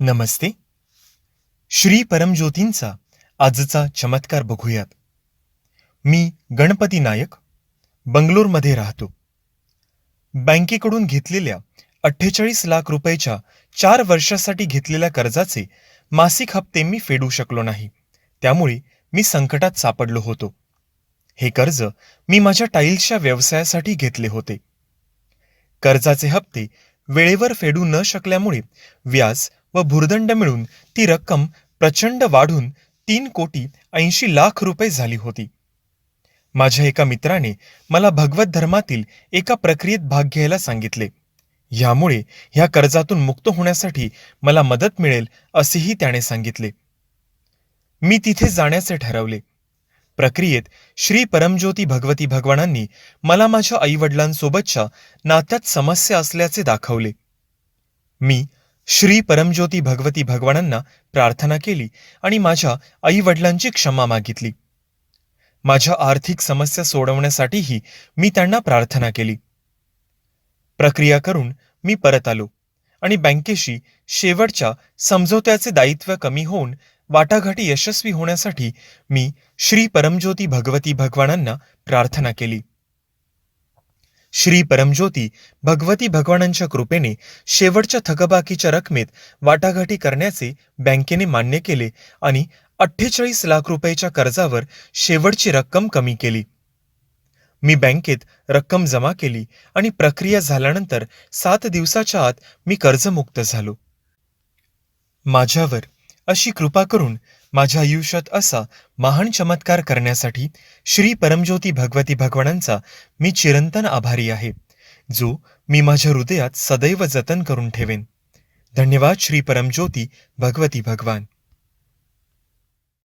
नमस्ते. श्री परमज्योतींचा आजचा चमत्कार बघूयात. मी गणपती नायक बंगलोरमध्ये राहतो. बँकेकडून घेतलेल्या अठ्ठेचाळीस लाख रुपयाच्या चार वर्षासाठी घेतलेल्या कर्जाचे मासिक हप्ते मी फेडू शकलो नाही. त्यामुळे मी संकटात सापडलो होतो. हे कर्ज मी माझ्या टाईल्सच्या व्यवसायासाठी घेतले होते. कर्जाचे हप्ते वेळेवर फेडू न शकल्यामुळे व्याज व भुर्दंड मिळून ती रक्कम प्रचंड वाढून तीन कोटी ऐंशी लाख रुपये झाली होती. माझ्या एका मित्राने मला भगवत धर्मातील एका प्रक्रियेत भाग घ्यायला सांगितले. ह्यामुळे ह्या कर्जातून मुक्त होण्यासाठी मला मदत मिळेल असेही त्याने सांगितले. मी तिथे जाण्याचे ठरवले. प्रक्रियेत श्री परमज्योती भगवती भगवानांनी मला माझ्या आईवडिलांसोबतच्या नात्यात समस्या असल्याचे दाखवले. मी श्री परमज्योती भगवती भगवानांना प्रार्थना केली आणि माझ्या आईवडिलांची क्षमा मागितली. माझ्या आर्थिक समस्या सोडवण्यासाठीही मी त्यांना प्रार्थना केली. प्रक्रिया करून मी परत आलो आणि बँकेशी शेवटच्या समझोत्याचे दायित्व कमी होऊन वाटाघाटी यशस्वी होण्यासाठी मी श्री परमज्योती भगवती भगवानांना प्रार्थना केली. श्री परमज्योती भगवती भगवानांच्या कृपेने शेवटच्या थकबाकीच्या रकमेत वाटाघाटी करण्याचे बँकेने मान्य केले आणि अठ्ठेचाळीस लाख रुपयाच्या कर्जावर शेवटची रक्कम कमी केली. मी बँकेत रक्कम जमा केली आणि प्रक्रिया झाल्यानंतर सात दिवसाच्या आत मी कर्जमुक्त झालो. माझ्यावर अशी कृपा करून माझ्या आयुष्यात असा महान चमत्कार करण्यासाठी श्री परमज्योती भगवती भगवानांचा मी चिरंतन आभारी आहे जो मी माझ्या हृदयात सदैव जतन करून ठेवेन. धन्यवाद श्री परमज्योती भगवती भगवान.